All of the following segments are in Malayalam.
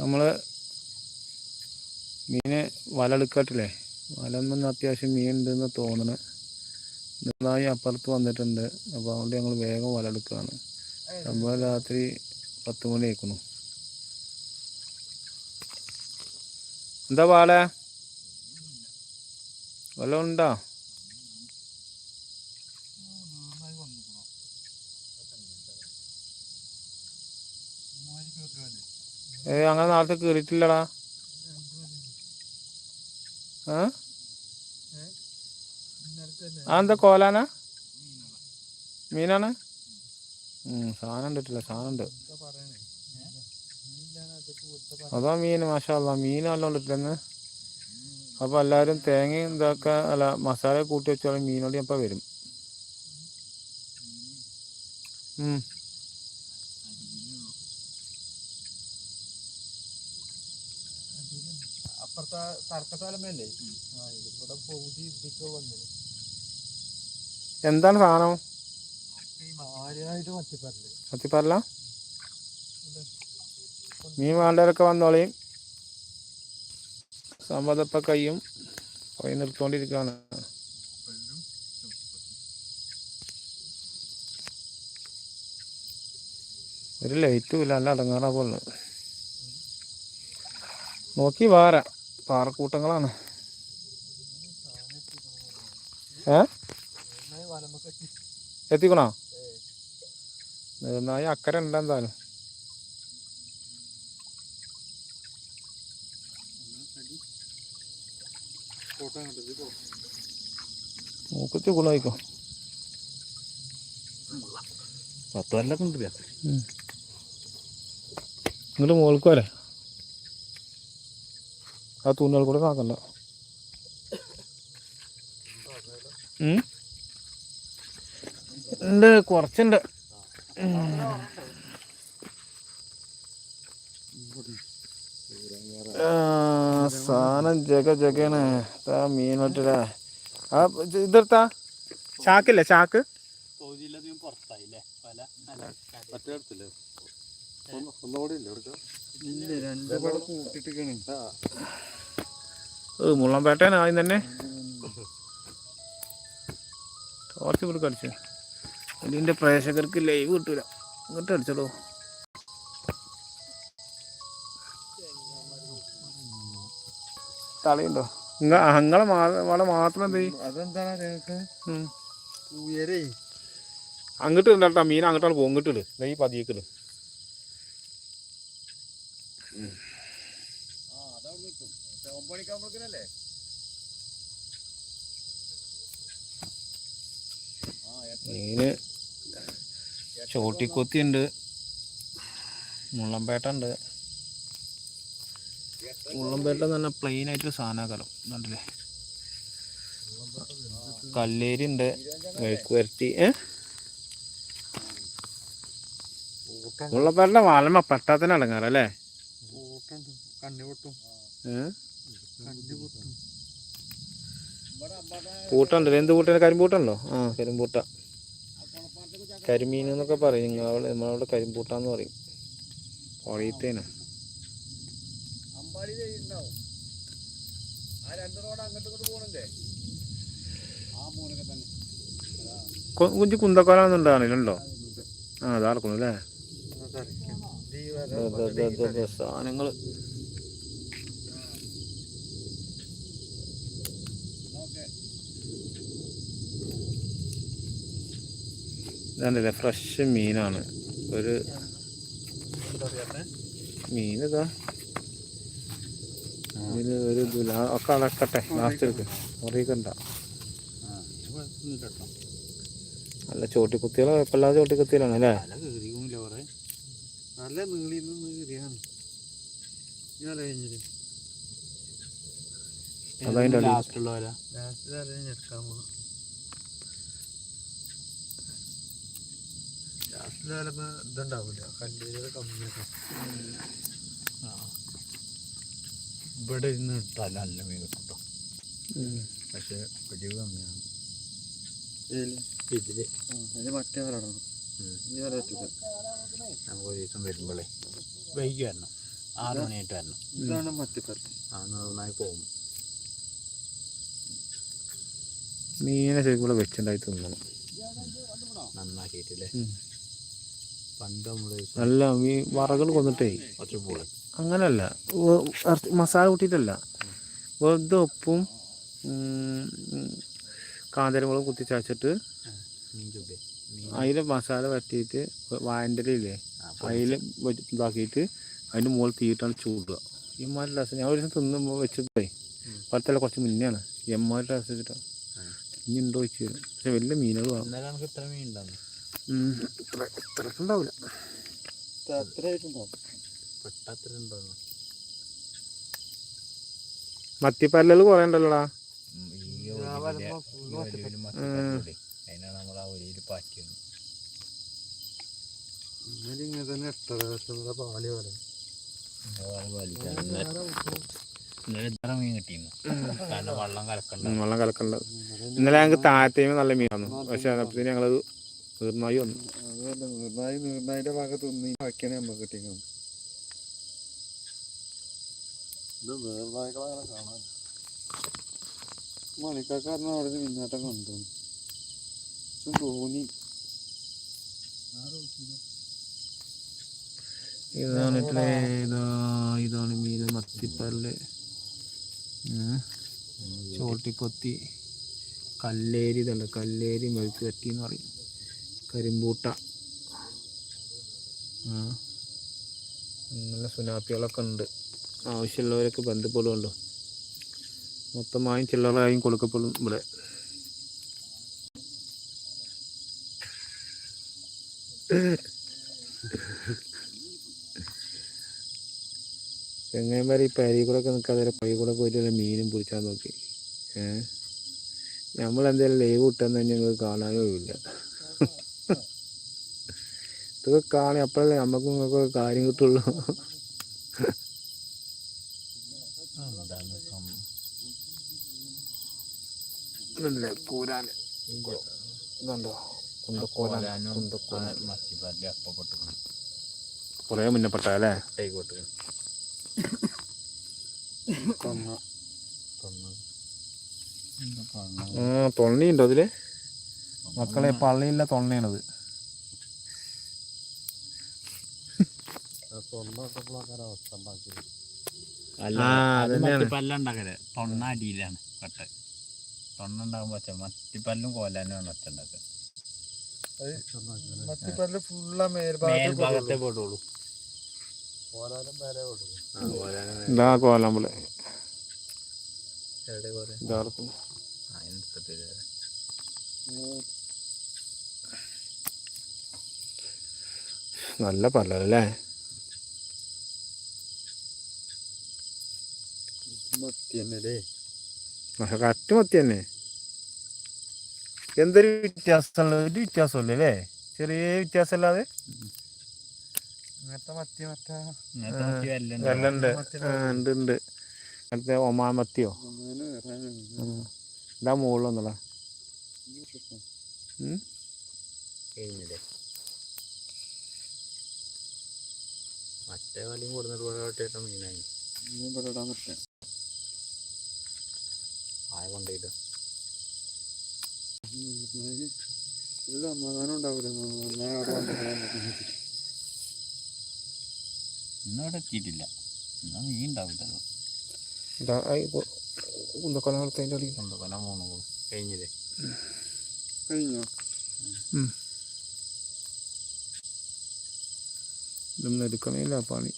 നമ്മൾ മീന് വല വലൊന്നും അത്യാവശ്യം മീൻ ഉണ്ടെന്ന് തോന്നണ്. നന്നായി അപ്പുറത്ത് വന്നിട്ടുണ്ട്. അപ്പോൾ അതുകൊണ്ട് ഞങ്ങൾ വേഗം എടുക്കാണ്. സംഭവം രാത്രി പത്ത് മണി ആയിക്കുന്നു എന്താ വാളേ വല്ലതും ഉണ്ടോ? ഏ അങ്ങനെ നാളത്തെ കയറിയിട്ടില്ലടാ ആ? എന്താ കോലാനാ? മീനാണ്? ഉം, സാധനം ഉണ്ടിട്ടില്ല സാധനം ഉണ്ട്. അതാ മീൻ മാഷാല്ല മീൻ നല്ല ഉണ്ടിട്ടില്ലെന്ന് അപ്പൊ എല്ലാരും തേങ്ങയും ഇതൊക്കെ അല്ല മസാല കൂട്ടി വെച്ചാലും മീനോട് ഇപ്പൊ വരും. അപ്പുറത്തെ തർക്കത്താലമല്ലേ ആ ഇവിടെ പകുതി ഇതിക്ക് വന്നത് എന്താണ് സാധനം? കത്തിപ്പറല മീൻ വേണ്ടവരൊക്കെ വന്നോളിയും സമ്മതപ്പ കയ്യും. പോയി നിർത്തോണ്ടിരിക്കുകയാണ് ഒരു ലൈറ്റും ഇല്ല അല്ല അടങ്ങാറാ പോലെ നോക്കി വേറെ പാറക്കൂട്ടങ്ങളാണ്. ഏ? എത്തിക്കണോ? നന്നായി അക്കരെ ഉണ്ട് എന്തായാലും? മൂക്കുത്തി ഗുണമായിക്കോ പത്ത് കൊല്ലൊക്കെ ഉണ്ട് ഇങ്ങോട്ട് മോൾക്ക് വരെ. ആ തൂണുകൾ കൂടെ കാക്കണ്ട? ഉണ്ട് കുറച്ചുണ്ട്. ആ, സാധനം ജഗ ജഗയാണ്. താ മീൻ പറ്റടാ ആ ഇത് ഇതെടുത്താ. ചാക്കില്ലേ ചാക്ക്? പുറത്തായില്ലേ? പല മറ്റേ ഒന്നുകൂടി ഇല്ല മുള്ളംപേട്ടയാണ് ആദ്യം തന്നെ? ടോർച്ച് കൊടുക്ക അടിച്ചു ഇതിന്റെ പ്രേക്ഷകർക്ക് ലൈവ് കിട്ടൂല. ഇങ്ങോട്ട് അടിച്ചോളൂ തളയുണ്ടോ നിങ്ങളെ വള മാത്രം എന്ത് ഉയരേ അങ്ങോട്ട് ഇടണ്ടാ മീൻ അങ്ങോട്ടാണ് പോകും ഇങ്ങോട്ട് ഇട്. ഈ പതിയേക്കിട് ഒമ്പണിക്കാകുമ്പോഴേക്കല്ലേ മീന് ചോട്ടിക്കൊത്തി ഉണ്ട് മുള്ളംപേട്ട ഉണ്ട് മുള്ളംപേട്ട എന്ന് പറഞ്ഞാൽ പ്ലെയിൻ ആയിട്ട് സാധനകലം കണ്ടില്ലേ? കല്ലേരി ഉണ്ട് മെഴുക്ക് വരട്ടി ഏ? മുള്ളംപേട്ട വാലമ്മ പെട്ടാത്തിന് അടങ്ങാറല്ലേ പൂട്ടുണ്ട്. എന്ത് പൂട്ടാണ് കരിമ്പൂട്ടുണ്ടോ? ആ കരിമ്പൂട്ട. കരിമീൻ എന്നൊക്കെ പറയും. നിങ്ങളവിടെ നമ്മളവിടെ കരിമ്പൂട്ടാന്ന് പറയും. പുഴയത്തേന് കുഞ്ചി ഉണ്ടാവും ആ രണ്ട് അങ്ങോട്ട് ഇങ്ങോട്ട് പോകണല്ലേ? ആ മൂലൊക്കെ തന്നെ. കുഞ്ചു കുന്തക്കോലൊന്നും ഉണ്ടാകണില്ലല്ലോ ആ അതാർക്കുന്നു അല്ലേ? സാധനങ്ങൾ ഇതാണ്ടല്ലേ ഫ്രഷ് മീനാണ്. ഒരു മീൻ ഇതാ ഇതിന് ഒരു ഒക്കെ അളക്കട്ടെ ലാസ്റ്റ് എടുക്ക് മുറിയിക്കണ്ട. നല്ല ചോട്ടിക്കുത്തികളോ കുഴപ്പമില്ലാതെ ചോട്ടിക്കുത്തികളാണ് അല്ലേ? നല്ല നീളി നിന്ന് കീറിയാണ് ഞാൻ കഴിഞ്ഞിട്ട്. അതതിന്റെ അടിയിൽ. ലാസ്റ്റിൽ ഞെടുക്കാൻ പോണം. ലാസ്റ്റിൽ ചിലപ്പോ ഇതുണ്ടാവില്ല കല്ലുകൾ കമ്മിയൊക്കെ. ഇവിടെ ഇരുന്ന് ഇട്ടാൽ നല്ല മീൻ കിട്ടും. പക്ഷേ പിടിവ് കമ്മിയാണ്. ഇതിൽ. അതിന് മറ്റേ വരണം വരെ നമുക്ക് ഒരു ദിവസം വരുമ്പോഴേ വൈകി വരണം ആറ് മണിയായിട്ട് വരണം ഇതാണ് നന്നായി പോകും. മീനെ ശരിക്കും വെച്ചുണ്ടായി തിന്നണം. നന്നാക്കിയിട്ടില്ലേ. പണ്ട് നല്ല ഈ വറകൾ കൊന്നിട്ടേ. അങ്ങനല്ല. മസാല കൂട്ടിയിട്ടല്ല. വെറുതെ ഉപ്പും കാന്തരമുളകും കുത്തിച്ചാച്ചിട്ട് മീൻ ചുബേ അതിൽ മസാല വരട്ടിയിട്ട് വായന്റെ ഇല്ലേ ആ, അതിൽ ഇതാക്കിയിട്ട് അതിന്റെ മുകളിൽ തീയിട്ടാണ് ചൂടുക. എമ്മാരി രസം ഞാൻ ഒരു ദിവസം തിന്നുമ്പോൾ വെച്ചിട്ടേ. പത്തല്ല കുറച്ച് മുന്നെയാണ്. എമ്മാരി രസം വെച്ചിട്ടാ ആ. ഇനി ഉണ്ടോ വെച്ച് തരും. പക്ഷെ വലിയ മീനുകൾ വേണം. ഇത്ര മീൻ ഉണ്ടാവും ഇത്ര ഇത്രക്ക് ഉണ്ടാവില്ല. മത്തിപ്പല്ലൽ കുറേ ഉണ്ടല്ലോടാ. അതിനാണ് നമ്മൾ ആ ഒലിയിൽ പാറ്റിയത് ഇന്നലെ ഇങ്ങനെ തന്നെ എത്ര പാൽ പോലെ. ഇന്നലെ മീൻ കിട്ടിയിരുന്നു. കാരണം വെള്ളം കലക്കണ്ട. ഉം, വെള്ളം കലക്കണ്ട. ഇന്നലെ ഞങ്ങൾക്ക് താഴത്തേമ നല്ല മീനാണ് പക്ഷെ അപ്പോഴത്തേന് ഞങ്ങളത് നീർനായി വന്നു. നീർനായി നീർനായിന്റെ ഭാഗത്ത് ഒന്ന് ബാക്കിയാണ് നമുക്ക് കിട്ടിയത് ഇത് നീർനായ്ക്കളങ്ങനെ കാണാൻ. മണിക്കാക്കാരനെ അവിടെ നിന്ന് പിന്നാട്ടം കണ്ടു. പക്ഷെ തോന്നി ഇതാണ് ഇതാ ഇതാണ് മീൻ മത്തിപ്പല്ല്. ചോട്ടിക്കൊത്തി. കല്ലേരി ഇതല്ല കല്ലേരി മെഴുക്ക് കറ്റി എന്ന് പറയും. കരിമ്പൂട്ട. നല്ല അങ്ങനെ സുനാപ്പികളൊക്കെ ഉണ്ട്. ആവശ്യമുള്ളവരൊക്കെ ബന്ധപ്പെടുമല്ലോ മൊത്തമായും ചില്ലറായും കൊടുക്കപ്പെടും ഇവിടെ. ചെങ്ങന്മാർ ഈ പരി കൂടെ ഒക്കെ നിൽക്കാതെ പഴി കൂടെ പോയിട്ട് വല്ല മീനും പിടിച്ചാൽ നോക്കി. ഏ? നമ്മളെന്തായാലും ലൈവ് കിട്ടാൻ തന്നെ ഞങ്ങൾക്ക് കാണാനോ ഇല്ല ഇതൊക്കെ കാണി അപ്പോഴല്ലേ നമുക്കും നിങ്ങൾക്ക് കാര്യം കിട്ടുള്ളൂ. കൂരാന്. ഇതുണ്ടോ? കുറേ മുന്നപ്പെട്ട അല്ലേ കൈകോട്ട് തൊള്ളിയുണ്ടോ അതിൽ? മക്കളെ പള്ളിയില്ല തൊണ്ണയാണത് തൊണ്ണ അടിയിലാണ് കട്ട്. തൊണ്ണ ഉണ്ടാകുമ്പോ ഒച്ച മത്തിപ്പല്ലും കോലാനും ഒച്ച ഉണ്ടാക്കുക മത്തിപ്പല്ല് ഫുള്ള മേൽഭാഗത്തെ മേൽഭാഗത്തെ ഇതാ ഇതാർക്കും നല്ല പല്ലല്ലേ? തന്നെ പക്ഷെ കറക്റ്റ് മത്തി തന്നെ എന്തൊരു വ്യത്യാസമുള്ള ഒരു വ്യത്യാസമല്ലേ ചെറിയ വ്യത്യാസമല്ലാതെ ഇങ്ങനത്തെ മത്തി മറ്റേ ഇങ്ങനത്തെ മത്തി വല്ലുണ്ട് വെല്ലുണ്ട് ആ, ഉണ്ട് ഉണ്ട്. അടുത്ത ഒമാൻ മത്തിയോ. ഇതാ മുകളിലൊന്നുള്ള മറ്റേ വലിയ കൊടുത്തിട്ട് പോലെ മീനായി. ഇനി ഇവിടെ ഇടാൻ പറ്റാം ആയ കൊണ്ടുപോയിട്ട് ഒരു സമാധാനം ഉണ്ടാവില്ല ഇന്നവിടെ എത്തിയിട്ടില്ല. എന്നാ മീൻ ഉണ്ടാവില്ലല്ലോ കുന്തക്കൊല പല മൂന്ന് കഴിഞ്ഞില്ലേ? കഴിഞ്ഞോ? ഇതൊന്നും എടുക്കണില്ല പണി.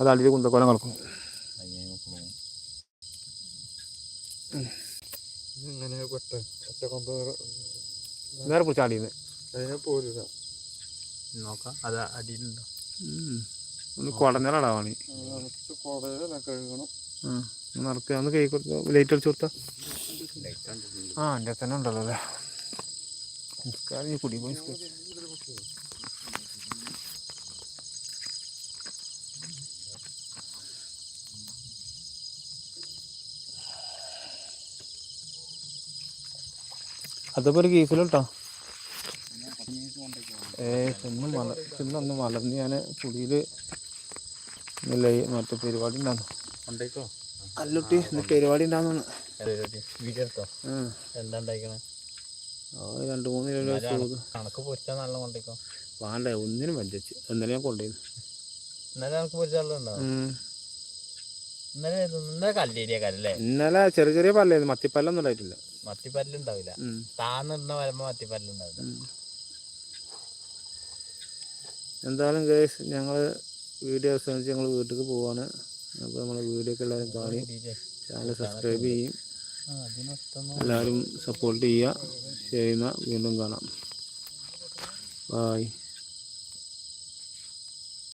അത് അടിയിൽ കുന്തക്കൊല കിടക്കും ഇങ്ങനെ കൊട്ട കൊമ്പ് നേരെ പിടിച്ച അടിയിൽ നിന്ന് അതിനെ പോരില്ല നോക്കാം. അത് അടിയിലുണ്ടോ ഒന്ന് കുടഞ്ഞാലടാ പണി. നടക്കുക ഒന്ന് കൈ കൊടുത്ത ലൈറ്റ് അടിച്ചു കൊടുത്താ. ആ എന്റെ തന്നെ ഉണ്ടല്ലോ അല്ലേ? നിസ്കാരം ഈ കുടി പോയി നിസ്കരിച്ച്. അതിപ്പോ ഒരു കേസിലിട്ടോ ഏ ഇന്ന് മല ഇന്നൊന്ന് മലർന്ന് ഞാൻ പുളിയിൽ ഇന്നലെ മറ്റേ പരിപാടി ഉണ്ടാകുന്നു കൊണ്ടേക്കോ അല്ലുട്ടി ഇന്ന് പരിപാടി ഉണ്ടാകുന്നു രണ്ട് മൂന്ന് കിലോ ചോറ് കണക്ക് പൊരിച്ചാൽ നല്ല കൊണ്ടേക്കോ വേണ്ട ഒന്നിനും വഞ്ചിച്ച് ഇന്നലെ ഞാൻ കൊണ്ടുപോയിരുന്നു ഇന്നലെ കണക്ക് പൊരിച്ചാലുണ്ടോ ഇന്നലെ ഏത്? ഇന്നലെ കല്ലേരിയക്കാരല്ലേ ഇന്നലെ ചെറിയ ചെറിയ പല്ലായിരുന്നു മത്തിപ്പല്ലൊന്നും ഉണ്ടായിട്ടില്ല. മത്തിപ്പല്ലുണ്ടാവില്ല. താന്നിടുന്ന വരുമ്പോ മത്തിപ്പല്ലുണ്ടാവില്ല. എന്തായാലും കേസ് ഞങ്ങൾ വീഡിയോ അവസാനിച്ച് ഞങ്ങൾ വീട്ടിലേക്ക് പോവാണ്. അപ്പോൾ നമ്മളെ വീഡിയോ ഒക്കെ എല്ലാവരും കാണി. ചാനൽ സബ്സ്ക്രൈബ് ചെയ്യും. എല്ലാവരും സപ്പോർട്ട് ചെയ്യുക. ചെയ്യുന്ന. വീണ്ടും കാണാം. ബായ്